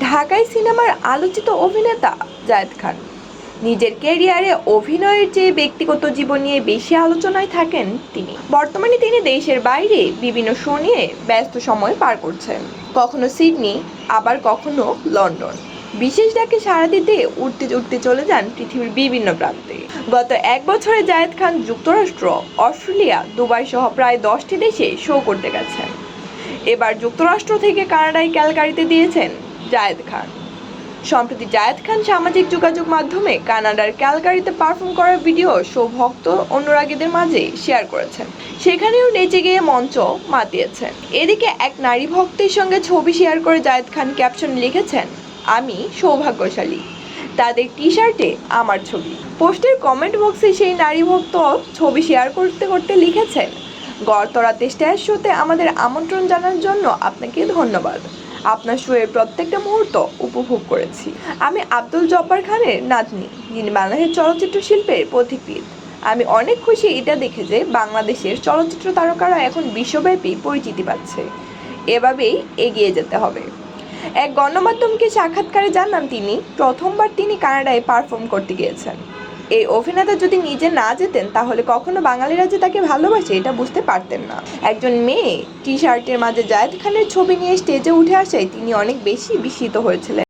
ঢাকাই সিনেমার আলোচিত অভিনেতা জায়েদ খান। নিজের ক্যারিয়ারে অভিনয়ের চেয়ে ব্যক্তিগত জীবন নিয়ে বেশি আলোচনায় থাকেন তিনি। বর্তমানে তিনি দেশের বাইরে বিভিন্ন শো নিয়ে ব্যস্ত সময় পার করছেন। কখনো সিডনি, আবার কখনো লন্ডন। বিশেষ ডাকে সাড়া দিতে উঠতে উঠতে চলে যান পৃথিবীর বিভিন্ন প্রান্তে। গত এক বছরে জায়েদ খান যুক্তরাষ্ট্র, অস্ট্রেলিয়া দুবাই সহ প্রায় দশটি দেশে শো করতে গেছেন। এবার যুক্তরাষ্ট্র থেকে কানাডায় ক্যালকারিতে দিয়েছেন জায়েদ খান। সম্প্রতি জায়েদ খান সামাজিক যোগাযোগ মাধ্যমে কানাডার ক্যালকারিতে পারফর্ম করার ভিডিও সৌভক্ত অনুরাগীদের মাঝে শেয়ার করেছেন। সেখানেও নেচে গিয়ে মঞ্চ মাতিয়েছেন। এদিকে এক নারী ভক্তের সঙ্গে ছবি শেয়ার করে জায়েদ খান ক্যাপশন লিখেছেন, আমি সৌভাগ্যশালী। তাদের টি শার্টে আমার ছবি। পোস্টের কমেন্ট বক্সে সেই নারী ভক্ত ছবি শেয়ার করতে করতে লিখেছেন গড়তরাতে স্ট্যাশ শোতে আমাদের আমন্ত্রণ জানার জন্য আপনাকে ধন্যবাদ। আপনার শোয়ের প্রত্যেকটা মুহূর্ত উপভোগ করেছি। আমি আব্দুল জব্বার খানের নাতনি, যিনি বাংলাদেশের চলচ্চিত্র শিল্পের পথিকৃৎ আমি অনেক খুশি এটা দেখে যে বাংলাদেশের চলচ্চিত্র তারকারা এখন বিশ্বব্যাপী পরিচিতি পাচ্ছে। এভাবেই এগিয়ে যেতে হবে। এক গণমাধ্যমকে সাক্ষাৎকারে জানান তিনি, প্রথমবার তিনি কানাডায় পারফর্ম করতে গিয়েছেন। এই অভিনেতা যদি নিজে না যেতেন, তাহলে কখনো বাঙালিরা যে তাকে ভালোবাসে? এটা বুঝতে পারতেন না। একজন মেয়ে টি শার্টের মাঝে জায়েদ খানের ছবি নিয়ে স্টেজে উঠে আসায় তিনি অনেক বেশি বিস্মিত হয়েছিলেন।